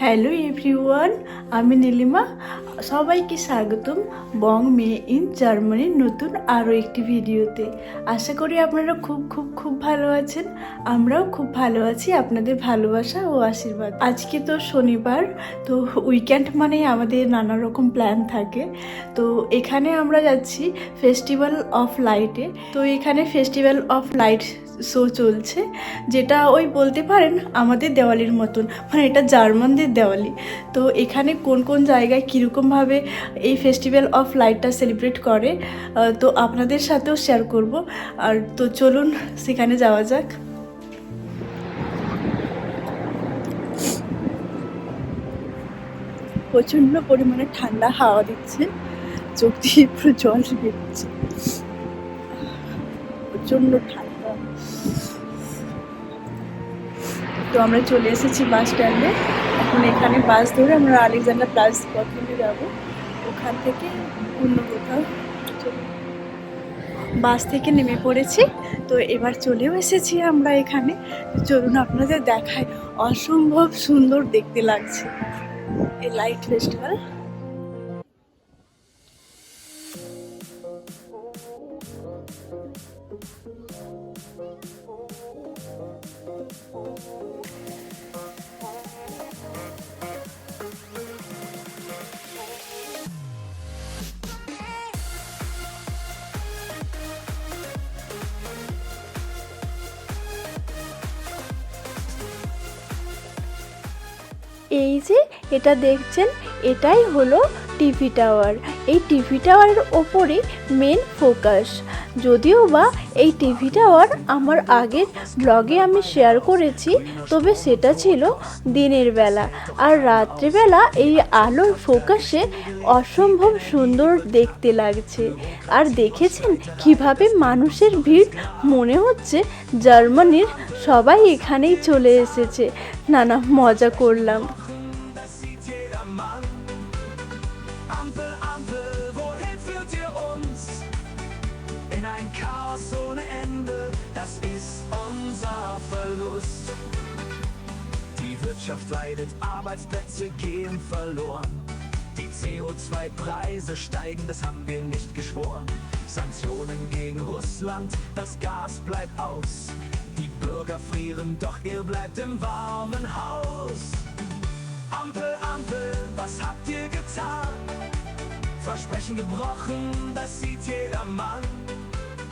Hello everyone আমি নীলিমা সবাইকে স্বাগতম। বং মে ইন জার্মানির নতুন আরও একটি ভিডিওতে। আশা করি আপনারা খুব খুব খুব ভালো আছেন। আমরাও খুব ভালো আছি। আপনাদের ভালোবাসা ও আশীর্বাদ। আজকে তো শনিবার, তো উইকেন্ড মানেই আমাদের নানা রকম প্ল্যান থাকে। তো এখানে আমরা যাচ্ছি ফেস্টিভ্যাল অফ লাইটে তো এখানে ফেস্টিভ্যাল অফ লাইট শো চলছে, যেটা ওই বলতে পারেন আমাদের দেওয়ালির মতন মানে এটা জার্মানদের দেওয়ালি। তো এখানে কোন কোন জায়গায় কীরকমভাবে এই ফেস্টিভ্যাল অফ লাইটটা সেলিব্রেট করে তো আপনাদের সাথেও শেয়ার করব। আর তো চলুন, সেখানে যাওয়া যাক। প্রচণ্ড পরিমাণে ঠান্ডা হাওয়া দিচ্ছে, চোখ দিয়ে জল বেরোচ্ছে। প্রচণ্ড ঠান্ডা। তো আমরা চলে এসেছি বাস স্ট্যান্ডে এখন এখানে বাস ধরে আমরা আলেকজান্ডার প্লাস পথে যাব। ওখান থেকে অন্য কোথাও বাস থেকে নেমে পড়েছি। তো এবার চলেও এসেছি আমরা এখানে। চলুন আপনাদের দেখায় অসম্ভব সুন্দর দেখতে লাগছে। এই লাইট ফেস্টিভ্যাল এই যে এটা দেখছেন এটাই হলো টিভি টাওয়ার। এই টিভি টাওয়ারের ওপরে মেন ফোকাস যদিও বা এই টিভি টাওয়ার আমার আগের ব্লগে আমি শেয়ার করেছি, তবে সেটা ছিল দিনের বেলা। আর রাত্রিবেলা এই আলোর ফোকাসে অসম্ভব সুন্দর দেখতে লাগছে। আর দেখেছেন কীভাবে মানুষের ভিড়? মনে হচ্ছে জার্মানির সবাই এখানেই চলে এসেছে। নানা মজা করলাম। In ein Chaos ohne Ende, das ist unser Verlust. Die Wirtschaft leidet, Arbeitsplätze gehen verloren. Die CO2-Preise steigen, das haben wir nicht geschworen. Sanktionen gegen Russland, das Gas bleibt aus. Die Bürger frieren, doch ihr bleibt im warmen Haus. Ampel, Ampel, was habt ihr getan? Versprechen gebrochen, das sieht jeder Mann.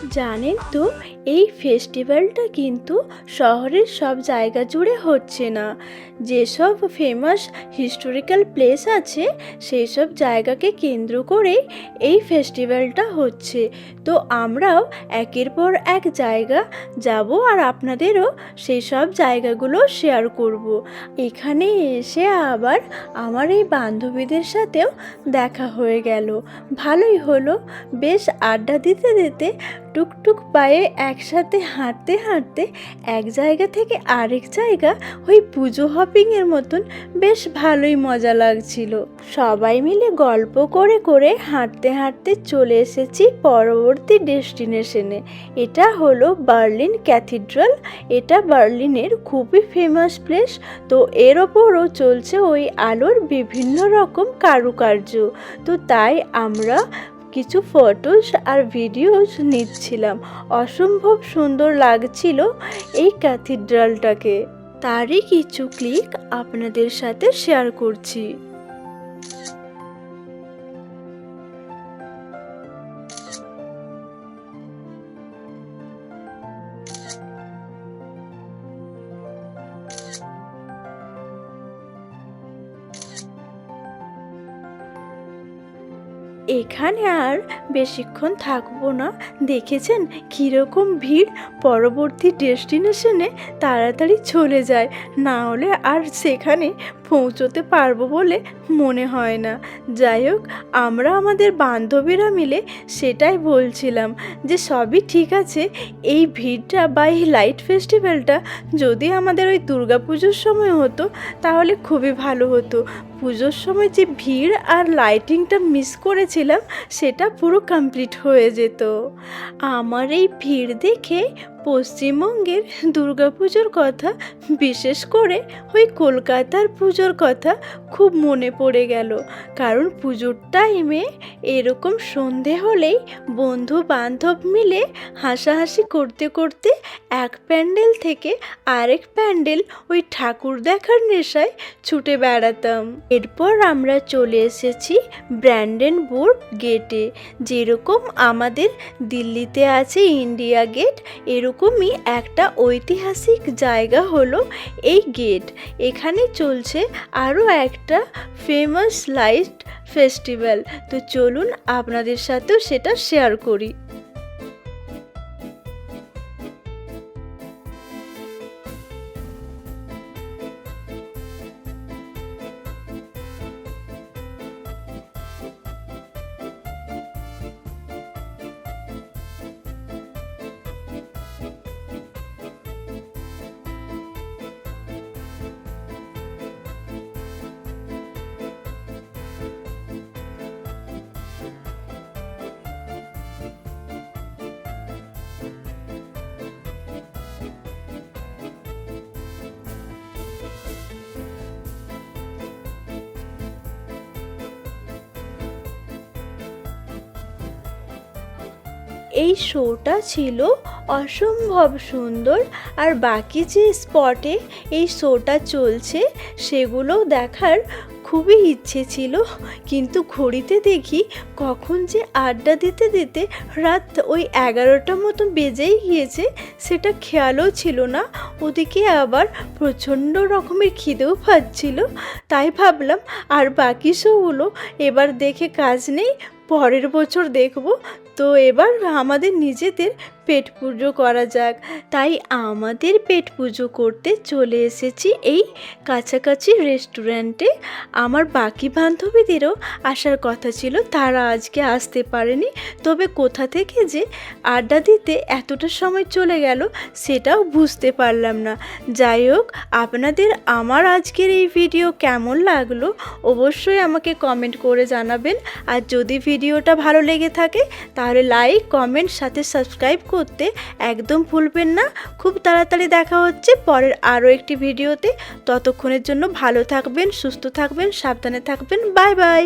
জানেন তো, এই ফেস্টিভ্যালটা কিন্তু শহরের সব জায়গা জুড়ে হচ্ছে না। যেসব ফেমাস হিস্টোরিক্যাল প্লেস আছে সেই সব জায়গাকে কেন্দ্র করে এই ফেস্টিভ্যালটা হচ্ছে। তো আমরাও একের পর এক জায়গা যাব আর আপনাদেরও সেই সব জায়গাগুলো শেয়ার করব। এখানে এসে আবার আমার এই বান্ধবীদের সাথেও দেখা হয়ে গেল। ভালোই হলো। বেশ আড্ডা দিতে দিতে টুকটুক পায়ে একসাথে হাঁটতে হাঁটতে এক জায়গা থেকে আরেক জায়গা ওই পুজো হপিংয়ের মতন বেশ ভালোই মজা লাগছিল। সবাই মিলে গল্প করে করে হাঁটতে হাঁটতে চলে এসেছি পরবর্তী ডেস্টিনেশনে। এটা হলো বার্লিন ক্যাথিড্রাল। এটা বার্লিনের খুবই ফেমাস প্লেস তো এর ওপরও চলছে ওই আলোর বিভিন্ন রকম কারুকার্য। তো তাই আমরা কিছু ফটোস আর ভিডিওস নিচ্ছিলাম। অসম্ভব সুন্দর লাগছিল এই ক্যাথিড্রালটাকে তারই কিছু ক্লিক আপনাদের সাথে শেয়ার করছি। এখানে আর বেশিক্ষণ থাকব না। দেখেছেন কীরকম ভিড়? পরবর্তী ডেস্টিনেশনে তাড়াতাড়ি চলে যায়। না হলে আর সেখানে পৌঁছোতে পারব বলে মনে হয় না। যাই হোক, আমরা আমাদের বান্ধবীরা মিলে সেটাই বলছিলাম যে সবই ঠিক আছে, এই ভিড়টা বা এই লাইট ফেস্টিভ্যালটা যদি আমাদের ওই দুর্গাপুজোর সময় হতো তাহলে খুবই ভালো হতো। পুজোর সময় যে ভিড় আর লাইটিংটা মিস করেছিলাম, সেটা পুরো কমপ্লিট হয়ে যেত। আমার এই ভিড় দেখে পশ্চিমবঙ্গের দুর্গাপুজোর কথা বিশেষ করে ওই কলকাতার পুজোর কথা খুব মনে পড়ে গেল। কারণ পুজোর টাইমে এরকম সন্ধে হলেই বন্ধু বান্ধব মিলে হাসাহাসি করতে করতে এক প্যান্ডেল থেকে আরেক প্যান্ডেল ওই ঠাকুর দেখার নেশায় ছুটে বেড়াতাম। এরপর আমরা চলে এসেছি ব্র্যান্ডেনবুর্গ গেটে যেরকম আমাদের দিল্লিতে আছে ইন্ডিয়া গেট এরকমই একটা ঐতিহাসিক জায়গা হলো এই গেট। এখানে চলছে আরও একটা ফেমাস লাইট ফেস্টিভ্যাল তো চলুন আপনাদের সাথেও সেটা শেয়ার করি। এই শোটা ছিল অসম্ভব সুন্দর আর বাকি যে স্পটে এই শোটা চলছে, সেগুলো দেখার খুবই ইচ্ছে ছিল। কিন্তু ঘড়িতে দেখি কখন যে আড্ডা দিতে দিতে রাত ওই এগারোটা মতো বেজেই গিয়েছে, সেটা খেয়ালও ছিল না। ওদিকে আবার প্রচণ্ড রকমের খিদেও পাচ্ছিল। তাই ভাবলাম, আর বাকি শোগুলো এবার দেখে কাজ নেই পরের বছর দেখব। তো এবার আমাদের নিজেদের পেট পুজো করা যাক। তাই আমাদের পেট পুজো করতে চলে এসেছি এই কাছাকাছি রেস্টুরেন্টে আমার বাকি বান্ধবীদেরও আসার কথা ছিল, তারা আজকে আসতে পারেনি। তবে কোথা থেকে যে আড্ডা দিতে এতটা সময় চলে গেল, সেটাও বুঝতে পারলাম না। যাই হোক, আপনাদের আমার আজকের এই ভিডিও কেমন লাগল, অবশ্যই আমাকে কমেন্ট করে জানাবেন। আর যদি ভিডিওটা ভালো লেগে থাকে, তাহলে লাইক কমেন্ট সাথে সাবস্ক্রাইব করতে একদম ভুলবেন না। খুব তাড়াতাড়ি দেখা হচ্ছে পরের আরও একটি ভিডিওতে। ততক্ষণের জন্য ভালো থাকবেন, সুস্থ থাকবেন, সাবধানে থাকবেন। Bye bye.